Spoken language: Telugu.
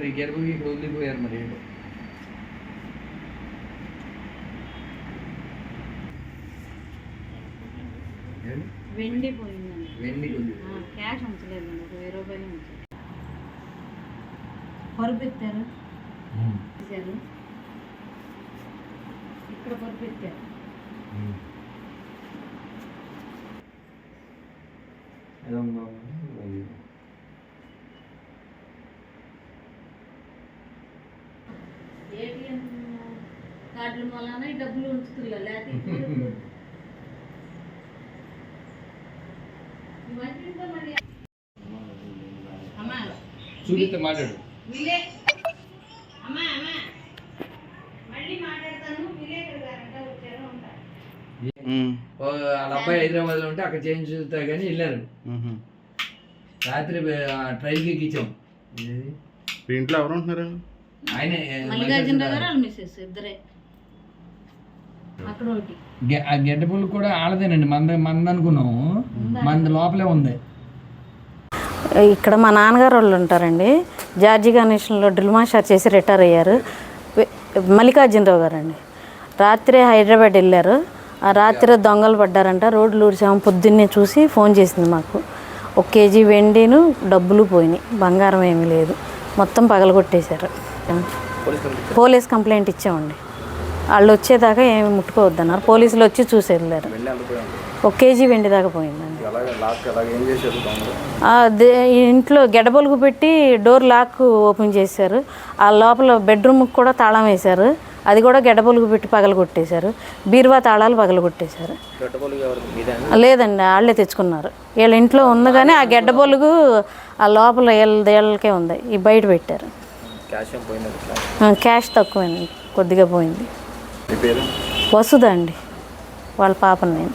ఈ గెలుపుకి ఇక్కడ వదిలిపోయారు మరి? వెండి పోయిందండి వెండి క్యాష్ ఉంచలేదండి ఒక వెయ్యి రూపాయలు ఉంచారు పరుపు ఎత్తారు ఇక్కడ పరుపు ఎత్తారు ఏదో ఉందా? అది. ఏటీఎం కార్డుల వలన ఈ డబ్బులు ఉంచుతున్నా లేకపోతే మాట్లాడు. వాళ్ళ అబ్బాయి హైదరాబాద్లో ఉంటే అక్కడ చేంజ్ చూస్తా కానీ వెళ్ళారు రాత్రి ఎక్కించాం ఏది? మీ ఇంట్లో ఎవరు ఉంటున్నారు? ఆయనే మల్లికార్జున గారు వాళ్ళ మిస్సెస్ ఇద్దరే. ఆ గెడ్డ పుల్లు కూడా ఆడదేనండి. మంద మంద అనుకున్నాము. మంద. లోపలే ఉంది. ఇక్కడ మా నాన్నగారు వాళ్ళు ఉంటారండి. జార్జి గణేషన్లో డ్రిల్ మాస్టర్ చేసి రిటైర్ అయ్యారు. మల్లికార్జునరావు గారు అండి రాత్రి హైదరాబాద్ వెళ్ళారు. ఆ రాత్రి దొంగలు పడ్డారంట. రోడ్లు ఊడ్చాము. పొద్దున్నే చూసి ఫోన్ చేసింది మాకు. ఒక కేజీ వెండిను డబ్బులు పోయినాయి. బంగారం ఏమీ లేదు. మొత్తం పగలగొట్టేశారు. పోలీస్ కంప్లైంట్ ఇచ్చామండి. వాళ్ళు వచ్చేదాకా ఏమి ముట్టుకోవద్దన్నారు. పోలీసులు వచ్చి చూసి వెళ్ళారు. ఒక కేజీ వెండి దాకా పోయిందండి. ఇంట్లో గెడబొలుగు పెట్టి డోర్ లాక్ ఓపెన్ చేశారు. ఆ లోపల బెడ్రూమ్కి కూడా తాళం వేశారు. అది కూడా గెడబొలుగు పెట్టి పగలగొట్టేశారు. బీరువా తాళాలు పగలగొట్టేశారు. లేదండి వాళ్ళే తెచ్చుకున్నారు. వీళ్ళ ఇంట్లో ఉంది కానీ ఆ గెడ్డబొలుగు ఆ లోపల వీళ్ళ వీళ్ళకే ఉంది. ఈ బయట పెట్టారు. క్యాష్ తక్కువైంది కొద్దిగా పోయింది. వసుదా అండి. వాళ్ళ పాపని నేను